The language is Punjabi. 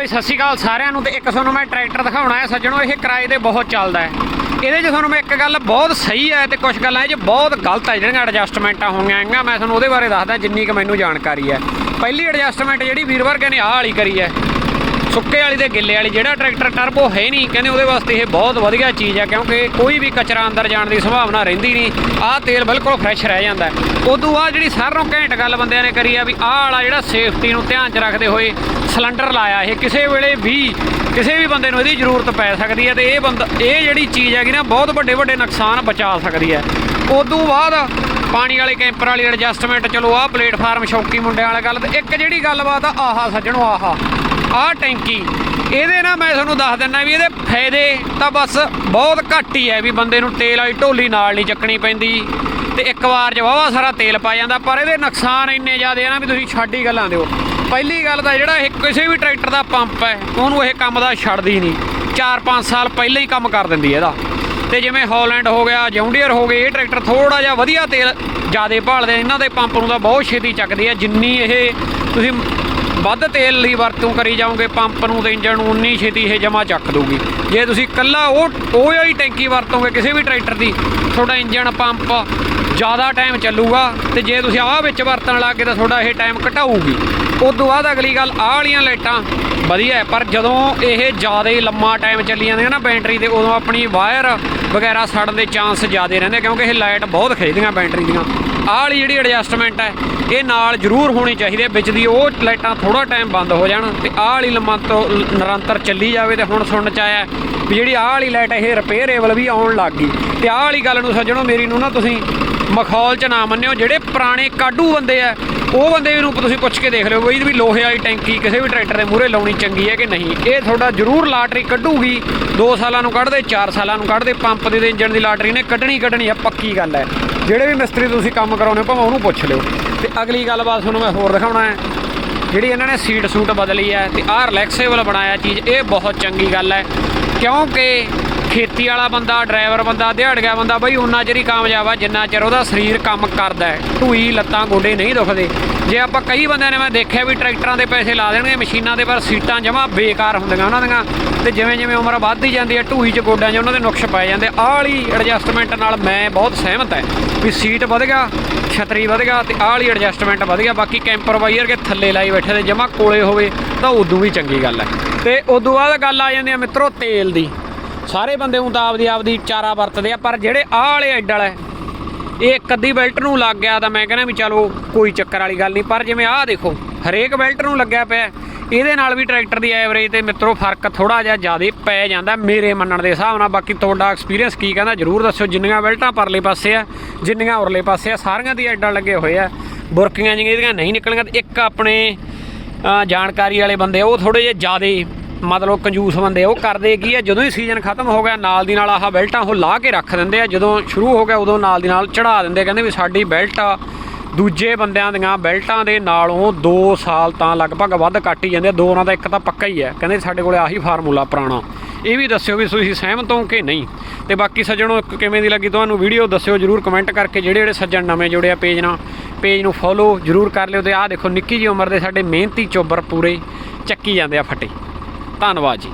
ਬਈ ਸਤਿ ਸ਼੍ਰੀ ਅਕਾਲ ਸਾਰਿਆਂ ਨੂੰ ਤੇ ਇੱਕ ਤੁਹਾਨੂੰ ਮੈਂ ਟਰੈਕਟਰ ਦਿਖਾਉਣਾ ਹੈ ਸੱਜਣੋ, ਇਹ ਕਿਰਾਏ 'ਤੇ ਬਹੁਤ ਚੱਲਦਾ ਹੈ। ਇਹਦੇ 'ਚ ਤੁਹਾਨੂੰ ਮੈਂ ਇੱਕ ਗੱਲ ਬਹੁਤ ਸਹੀ ਹੈ ਤੇ ਕੁਝ ਗੱਲਾਂ ਇਹ 'ਚ ਬਹੁਤ ਗਲਤ ਹੈ, ਜਿਹੜੀਆਂ ਐਡਜਸਟਮੈਂਟਾਂ ਹੋਈਆਂ ਹੈਗੀਆਂ, ਮੈਂ ਤੁਹਾਨੂੰ ਉਹਦੇ ਬਾਰੇ ਦੱਸਦਾ ਜਿੰਨੀ ਕੁ ਮੈਨੂੰ ਜਾਣਕਾਰੀ ਹੈ। ਪਹਿਲੀ ਐਡਜਸਟਮੈਂਟ ਜਿਹੜੀ ਵੀਰ ਵਰਗੇ ਨੇ ਆਹ ਵਾਲੀ ਕਰੀ ਹੈ। ਸੁੱਕੇ ਵਾਲੀ ਤੇ ਗਿੱਲੇ ਵਾਲੀ, ਜਿਹੜਾ ਟਰੈਕਟਰ ਟਰਬੋ ਹੈ ਨਹੀਂ, ਕਹਿੰਦੇ ਉਹਦੇ ਵਾਸਤੇ ਇਹ ਬਹੁਤ ਵਧੀਆ ਚੀਜ਼ ਹੈ, ਕਿਉਂਕਿ ਕੋਈ ਵੀ ਕਚਰਾ ਅੰਦਰ ਜਾਣ ਦੀ ਸੰਭਾਵਨਾ ਰਹਿੰਦੀ ਨਹੀਂ, ਆਹ ਤੇਲ ਬਿਲਕੁਲ ਫਰੈਸ਼ ਰਹਿ ਜਾਂਦਾ ਹੈ। ਉਦੋਂ ਬਾਅਦ ਜਿਹੜੀ ਸਾਰਿਆਂ ਨੂੰ ਘੈਂਟ ਗੱਲ ਬੰਦਿਆਂ ਨੇ ਕਰੀ ਆ ਵੀ ਆਹ ਵਾਲਾ ਜਿਹੜਾ ਸੇਫਟੀ ਨੂੰ ਧਿਆਨ 'ਚ ਰੱਖਦੇ ਹੋਏ ਸਿਲੰਡਰ ਲਾਇਆ, ਇਹ ਕਿਸੇ ਵੇਲੇ ਵੀ ਕਿਸੇ ਵੀ ਬੰਦੇ ਨੂੰ ਇਹਦੀ ਜ਼ਰੂਰਤ ਪੈ ਸਕਦੀ ਹੈ ਤੇ ਇਹ ਬੰਦਾ, ਇਹ ਜਿਹੜੀ ਚੀਜ਼ ਹੈਗੀ ਨਾ, ਬਹੁਤ ਵੱਡੇ ਵੱਡੇ ਨੁਕਸਾਨ ਬਚਾ ਸਕਦੀ ਹੈ ਉਦੋਂ ਬਾਅਦ ਪਾਣੀ ਵਾਲੇ ਕੈਂਪਰ ਵਾਲੀ ਐਡਜਸਟਮੈਂਟ ਚਲੋ ਆਹ ਪਲੇਟਫਾਰਮ ਸ਼ੌਕੀ ਮੁੰਡਿਆਂ ਵਾਲੀ ਗੱਲ, ਤੇ ਇੱਕ ਜਿਹੜੀ ਗੱਲਬਾਤ ਆ, ਆਹਾ ਸੱਜਣੋ, ਆਹਾ ਆਹ ਟੈਂਕੀ, ਇਹਦੇ ਨਾਲ ਮੈਂ ਤੁਹਾਨੂੰ ਦੱਸ ਦਿੰਦਾ ਵੀ ਇਹਦੇ ਫਾਇਦੇ ਤਾਂ ਬਸ ਬਹੁਤ ਘੱਟ ਹੀ ਹੈ ਵੀ ਬੰਦੇ ਨੂੰ ਤੇਲ ਵਾਲੀ ਢੋਲੀ ਨਾਲ ਨਹੀਂ ਚੱਕਣੀ ਪੈਂਦੀ। ਤੇ ਇੱਕ ਵਾਰ 'ਚ ਵਾਵਾ ਸਾਰਾ ਤੇਲ ਪਾ ਜਾਂਦਾ, ਪਰ ਇਹਦੇ ਨੁਕਸਾਨ ਇੰਨੇ ਜ਼ਿਆਦੇ ਆ ਨਾ ਵੀ ਤੁਸੀਂ ਛੱਡ ਹੀ ਗੱਲਾਂ ਦਿਓ। ਪਹਿਲੀ ਗੱਲ ਤਾਂ ਜਿਹੜਾ ਇਹ ਕਿਸੇ ਵੀ ਟਰੈਕਟਰ ਦਾ ਪੰਪ ਹੈ, ਉਹਨੂੰ ਇਹ ਕੰਮ ਦਾ ਛੱਡਦੀ ਨਹੀਂ। 4-5 ਸਾਲ ਪਹਿਲਾਂ ਹੀ ਕੰਮ ਕਰ ਦਿੰਦੀ ਇਹਦਾ। ਤੇ ਜਿਵੇਂ ਹਾਲੈਂਡ ਹੋ ਗਿਆ, ਜੌਂਡੀਅਰ ਹੋ ਗਏ, ਇਹ ਟਰੈਕਟਰ ਥੋੜਾ ਜਿਹਾ ਵਧੀਆ ਤੇਲ ਜ਼ਿਆਦੇ ਭਾਲਦੇ ਇਹਨਾਂ ਦੇ ਪੰਪ ਨੂੰ ਤਾਂ ਬਹੁਤ ਛੇਤੀ ਚੱਕਦੀ ਹੈ, ਜਿੰਨੀ ਇਹ ਤੁਸੀਂ ਵੱਧ ਤੇਲ ਦੀ ਵਰਤੋਂ ਕਰੀ ਜਾਓਗੇ, ਪੰਪ ਨੂੰ ਤੇ ਇੰਜਣ ਨੂੰ, ਉਨੀ ਛੇਤੀ ਇਹ ਜਮਾ ਚੱਕ ਦੂਗੀ ਜੇ ਤੁਸੀਂ ਕੱਲਾ ਉਹ ਉਹ ਹੀ ਟੈਂਕੀ ਵਰਤੋਗੇ, ਕਿਸੇ ਵੀ ਟਰੈਕਟਰ ਦੀ, ਤੁਹਾਡਾ ਇੰਜਣ, ਪੰਪ ਜ਼ਿਆਦਾ ਟਾਈਮ ਚੱਲੂਗਾ ਤੇ ਜੇ ਤੁਸੀਂ ਆਹ ਵਿੱਚ ਵਰਤਣ ਲੱਗੇ ਤਾਂ ਤੁਹਾਡਾ ਇਹ ਟਾਈਮ ਘਟਾਊਗੀ। ਉਸ ਤੋਂ ਬਾਅਦ ਅਗਲੀ ਗੱਲ, ਆਹ ਵਾਲੀਆਂ ਲਾਈਟਾਂ ਵਧੀਆ ਪਰ ਜਦੋਂ ਇਹ ਜ਼ਿਆਦਾ ਹੀ ਲੰਮਾ ਟਾਈਮ ਚੱਲੀ ਜਾਂਦੀਆਂ ਨਾ ਬੈਟਰੀ ਦੇ ਉਦੋਂ ਆਪਣੀ ਵਾਇਰ ਵਗੈਰਾ ਸੜਨ ਦੇ ਚਾਂਸ ਜ਼ਿਆਦਾ ਰਹਿੰਦੇ ਕਿਉਂਕਿ ਇਹ ਲਾਈਟ ਬਹੁਤ ਖਿੱਚਦੀਆਂ ਬੈਟਰੀ ਦੀਆਂ। ਆਹ ਵਾਲੀ ਜਿਹੜੀ ਐਡਜਸਟਮੈਂਟ ਹੈ ਇਹ ਨਾਲ ਜ਼ਰੂਰ ਹੋਣੀ ਚਾਹੀਦੀ ਹੈ। ਵਿੱਚ ਦੀ ਉਹ ਲਾਈਟਾਂ ਥੋੜਾ ਟਾਈਮ ਬੰਦ ਹੋ ਜਾਣ ਤੇ ਆਹ ਵਾਲੀ ਲੰਮਾ ਤੋਂ ਨਿਰੰਤਰ ਚੱਲੀ ਜਾਵੇ ਤੇ ਹੁਣ ਸੁਣਨ ਚ ਆਇਆ ਵੀ ਜਿਹੜੀ ਆਹ ਵਾਲੀ ਲਾਈਟ ਇਹ ਰਿਪੇਅਰੇਬਲ ਵੀ ਆਉਣ ਲੱਗ ਗਈ। ਤੇ ਆਹ ਵਾਲੀ ਗੱਲ ਨੂੰ ਸੱਜਣੋ ਮੇਰੀ ਨੂੰ ਨਾ ਤੁਸੀਂ ਮਖੌਲ ਚ ਨਾ ਮੰਨਿਓ, ਜਿਹੜੇ ਪੁਰਾਣੇ ਕਾਡੂ ਬੰਦੇ ਆ, ਉਹ ਬੰਦੇ ਨੂੰ ਤੁਸੀਂ ਪੁੱਛ ਕੇ ਦੇਖ ਲਿਓ ਬਈ ਵੀ ਲੋਹੇ ਵਾਲੀ ਟੈਂਕੀ ਕਿਸੇ ਵੀ ਟਰੈਕਟਰ ਦੇ ਮੂਹਰੇ ਲਾਉਣੀ ਚੰਗੀ ਹੈ ਕਿ ਨਹੀਂ। ਇਹ ਤੁਹਾਡਾ ਜ਼ਰੂਰ ਲਾਟਰੀ ਕੱਢੂਗੀ 2 ਸਾਲਾਂ ਨੂੰ ਕੱਢਦੇ 4 ਸਾਲਾਂ ਨੂੰ ਕੱਢਦੇ, ਪੰਪ ਦੇ ਇੰਜਣ ਦੀ ਲਾਟਰੀ ਨੇ ਕੱਢਣੀ ਕੱਢਣੀ ਹੈ, ਪੱਕੀ ਗੱਲ ਹੈ। ਜਿਹੜੇ ਵੀ ਮਿਸਤਰੀ ਤੁਸੀਂ ਕੰਮ ਕਰਾਉਣੇ ਭਾਵੇਂ ਉਹਨੂੰ ਪੁੱਛ ਲਿਓ। ਤੇ ਅਗਲੀ ਗੱਲਬਾਤ ਤੁਹਾਨੂੰ ਮੈਂ ਹੋਰ ਦਿਖਾਉਣਾ ਹੈ। ਜਿਹੜੀ ਇਹਨਾਂ ਨੇ ਸੀਟ ਸੂਟ ਬਦਲੀ ਹੈ ਤੇ ਆਹ ਰਿਲੈਕਸੇਬਲ ਬਣਾਇਆ ਚੀਜ਼, ਇਹ ਬਹੁਤ ਚੰਗੀ ਗੱਲ ਹੈ। ਕਿਉਂਕਿ ਖੇਤੀ ਵਾਲਾ ਬੰਦਾ ਡਰਾਈਵਰ ਬੰਦਾ, ਦਿਹਾੜੀਆ ਬੰਦਾ, ਬਈ ਉਨਾ ਚਿਰ ਹੀ ਕਾਮਯਾਬ ਆ, ਜਿੰਨਾ ਚਿਰ ਉਹਦਾ ਸਰੀਰ ਕੰਮ ਕਰਦਾ ਹੈ। ਢੂਈ ਲੱਤਾਂ, ਗੋਡੇ ਨਹੀਂ ਦੁਖਦੇ। ਜੇ ਆਪਾਂ ਕਈ ਬੰਦਿਆਂ ਨੇ ਮੈਂ ਦੇਖਿਆ ਵੀ ਟਰੈਕਟਰਾਂ ਦੇ ਪੈਸੇ ਲਾ ਦੇਣਗੇ, ਮਸ਼ੀਨਾਂ ਦੇ, ਪਰ ਸੀਟਾਂ ਜਮਾ ਬੇਕਾਰ ਹੁੰਦੀਆਂ ਉਹਨਾਂ ਦੀਆਂ। ਤੇ ਜਿਵੇਂ ਜਿਵੇਂ ਉਮਰ ਵੱਧਦੀ ਜਾਂਦੀ ਹੈ ਢੂਈ 'ਚ ਗੋਡਿਆਂ 'ਚ ਉਹਨਾਂ ਦੇ ਨੁਕਸ ਪੈ ਜਾਂਦੇ। ਆਹ ਵਾਲੀ ਐਡਜਸਟਮੈਂਟ ਨਾਲ ਮੈਂ ਬਹੁਤ ਸਹਿਮਤ ਹੈ ਵੀ ਸੀਟ ਵਧ ਗਿਆ। ਛਤਰੀ ਵਧ ਗਿਆ ਤੇ ਆਹ ਵਾਲੀ ਐਡਜਸਟਮੈਂਟ ਵਧ ਗਿਆ। ਬਾਕੀ ਕੈਂਪਰ ਵਾਈਰ ਕੇ ਥੱਲੇ ਲਾਈ ਬੈਠੇ ਤੇ ਜਮਾ ਕੋਲੇ ਹੋਵੇ ਤਾਂ ਉਦੋਂ ਵੀ ਚੰਗੀ ਗੱਲ ਹੈ। ਤੇ ਉਦੋਂ ਬਾਅਦ ਗੱਲ ਆ ਜਾਂਦੀ ਆ ਮਿੱਤਰੋ ਤੇਲ ਦੀ। ਸਾਰੇ ਬੰਦੇ ਹੁਣ ਤਾਂ ਆਪਦੀ ਆਪਦੀ ਚਾਰਾ ਵਰਤਦੇ ਆ, ਪਰ ਜਿਹੜੇ ਆਹ ਵਾਲੇ ਐਡਲ ਹੈ, ਇਹ ਇੱਕ ਅੱਧੀ ਬੈਲਟ ਨੂੰ ਲੱਗ ਗਿਆ ਤਾਂ ਮੈਂ ਕਹਿੰਦਾ ਵੀ ਚਲੋ ਕੋਈ ਚੱਕਰ ਵਾਲੀ ਗੱਲ ਨਹੀਂ, ਪਰ ਜਿਵੇਂ ਆਹ ਦੇਖੋ ਹਰੇਕ ਬੈਲਟ ਨੂੰ ਲੱਗਿਆ ਪਿਆ ਇਹਦੇ ਨਾਲ ਵੀ ਟਰੈਕਟਰ ਦੀ ਐਵਰੇਜ ਤੇ ਮਿੱਤਰੋ ਫ਼ਰਕ ਥੋੜਾ ਜਿਹਾ ਜ਼ਿਆਦਾ ਪੈ ਜਾਂਦਾ ਮੇਰੇ ਮੰਨਣ ਦੇ ਹਿਸਾਬ ਨਾਲ। ਬਾਕੀ ਤੁਹਾਡਾ ਐਕਸਪੀਰੀਅੰਸ ਕੀ ਕਹਿੰਦਾ ਜਰੂਰ ਦੱਸਿਓ। ਜਿੰਨੀਆਂ ਬੈਲਟਾਂ ਪਰਲੇ ਪਾਸੇ ਆ, ਜਿੰਨੀਆਂ ਉਰਲੇ ਪਾਸੇ ਆ, ਸਾਰੀਆਂ ਦੀ ਐਡਾਂ ਲੱਗੇ ਹੋਏ ਆ। ਬੁਰਕੀਆਂ ਜਿਹੀਆਂ ਇਹਦੀਆਂ ਨਹੀਂ ਨਿਕਲੀਆਂ ਤੇ ਇੱਕ ਆਪਣੇ ਜਾਣਕਾਰੀ ਵਾਲੇ ਬੰਦੇ ਉਹ ਥੋੜੇ ਜਿਹੇ ਜ਼ਿਆਦਾ ਮਤਲਬ ਕੰਜੂਸ ਬੰਦੇ ਉਹ ਕਰਦੇ ਕੀ ਆ, ਜਦੋਂ ਹੀ ਸੀਜ਼ਨ ਖਤਮ ਹੋ ਗਿਆ, ਨਾਲ ਦੀ ਨਾਲ ਆਹ ਬੈਲਟਾਂ ਉਹ ਲਾ ਕੇ ਰੱਖ ਦਿੰਦੇ ਆ। ਜਦੋਂ ਸ਼ੁਰੂ ਹੋ ਗਿਆ, ਉਦੋਂ ਨਾਲ ਦੀ ਨਾਲ ਚੜਾ ਦਿੰਦੇ ਕਹਿੰਦੇ ਵੀ ਸਾਡੀ ਬੈਲਟ ਦੂਜੇ ਬੰਦਿਆਂ ਦੀਆਂ ਬੈਲਟਾਂ ਦੇ ਨਾਲੋਂ 2 ਸਾਲ ਤਾਂ ਲਗਭਗ ਵੱਧ ਕੱਟ ਹੀ ਜਾਂਦੇ ਆ। ਦੋ ਉਹਨਾਂ ਦਾ ਇੱਕ ਤਾਂ ਪੱਕਾ ਹੀ ਹੈ। ਕਹਿੰਦੇ ਸਾਡੇ ਕੋਲੇ ਆਹੀ ਫਾਰਮੂਲਾ ਪੁਰਾਣਾ। ਇਹ ਵੀ ਦੱਸਿਓ ਵੀ ਤੁਸੀਂ ਸਹਿਮਤ ਹੋ ਕਿ ਨਹੀਂ। ਤੇ ਬਾਕੀ ਸੱਜਣੋ ਕਿਵੇਂ ਦੀ ਲੱਗੀ ਤੁਹਾਨੂੰ ਵੀਡੀਓ, ਦੱਸਿਓ ਜਰੂਰ ਕਮੈਂਟ ਕਰਕੇ ਜਿਹੜੇ ਜਿਹੜੇ ਸੱਜਣ ਨਵੇਂ ਜੁੜੇ ਆ ਪੇਜ ਨਾਲ। ਪੇਜ ਨੂੰ ਫੋਲੋ ਜਰੂਰ ਕਰ ਲਿਓ ਤੇ ਆਹ ਦੇਖੋ, ਨਿੱਕੀ ਜੀ ਉਮਰ ਦੇ ਸਾਡੇ ਮਿਹਨਤੀ ਚੋਬਰ ਪੂਰੇ ਚੱਕੀ ਜਾਂਦੇ ਆ ਫਟੇ। ਧੰਨਵਾਦ ਜੀ।